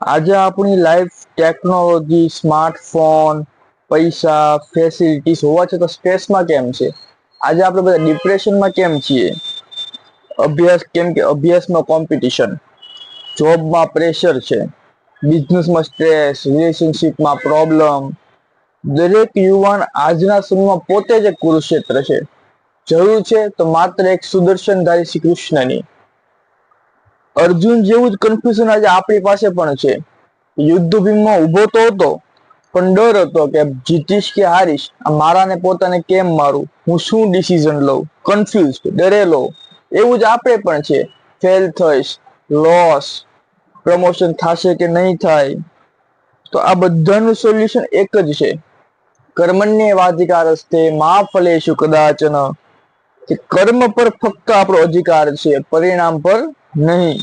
આજે આપણી life technology smartphone પૈસા ફેસિલિટીઝ હોવા છતાં સ્ટ્રેસમાં કેમ છે? આજે આપણે બધા ડિપ્રેશનમાં કેમ છીએ? અભ્યાસ, કેમ કે અભ્યાસમાં કોમ્પિટિશન જોબમાં પ્રેશર છે. બિઝનેસમાં સ્ટ્રેસ રિલેશનશિપમાં પ્રોબ્લેમ દરેક યુવાન આજના સમયમાં પોતે જ કુરુક્ષેત્ર છે. જરૂર છે તો માત્ર એક સુદર્શનધારી શ્રી કૃષ્ણની. અર્જુન જેવું જ કન્ફ્યુઝન આજે આપણી પાસે પણ છે. યુદ્ધ ભીમમાં ઊભો તો હતો, પણ ડર હતો કે જીતીશ કે હારીશ મારાને પોતાને કેમ મારું? હું શું ડિસિઝન લઉં? કન્ફ્યુઝ ડરેલો. એવું જ આપણે પણ છે. ફેલ થઈશ લોસ પ્રમોશન થશે કે નહીં થાય? તો આ બધાનું સોલ્યુશન એક જ છે. કર્મણ્ય વાધિકારસ્તે મા ફલેશુ કદાચન કે કર્મ પર ફક્ત આપણો અધિકાર છે, પરિણામ પર નહીં.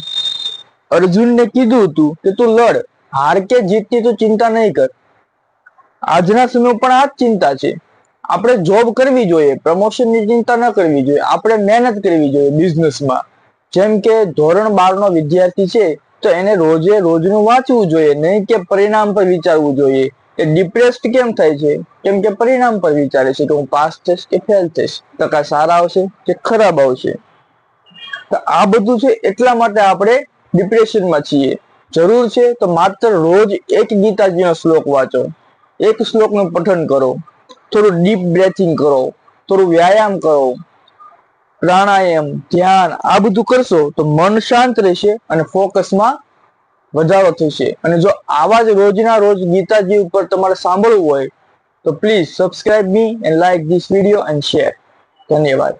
અર્જુનને કીધું હતું કે તું લડ, હાર કે જીતની તું ચિંતા નહીં કર. આજના સમય પણ આ જ ચિંતા છે. આપણે જોબ કરવી જોઈએ પ્રમોશનની ચિંતા ન કરવી જોઈએ, આપણે મહેનત કરવી જોઈએ બિઝનેસમાં જેમ કે ધોરણ બાર નો વિદ્યાર્થી છે, તો એને રોજે રોજનું વાંચવું જોઈએ, નહીં કે પરિણામ પર વિચારવું જોઈએ. એ ડિપ્રેસ્ડ કેમ થાય છે? કેમ કે પરિણામ પર વિચારે છે કે હું પાસ થઈશ કે ફેલ થઈશ ટકા સારા આવશે કે ખરાબ આવશે? તો આ બધું છે એટલા માટે આપણે ડિપ્રેશનમાં છીએ. જરૂર છે તો માત્ર રોજ એક ગીતાજીનો શ્લોક વાંચો. એક શ્લોકનું પઠન કરો. થોડું ડીપ બ્રેથિંગ કરો. થોડું વ્યાયામ કરો. પ્રાણાયામ, ધ્યાન, આ બધું કરશો તો મન શાંત રહેશે અને ફોકસમાં વધારો થશે. અને જો આવા જ રોજના રોજ ગીતાજી ઉપર તમારે સાંભળવું હોય, તો please subscribe me and like this video and share ધન્યવાદ.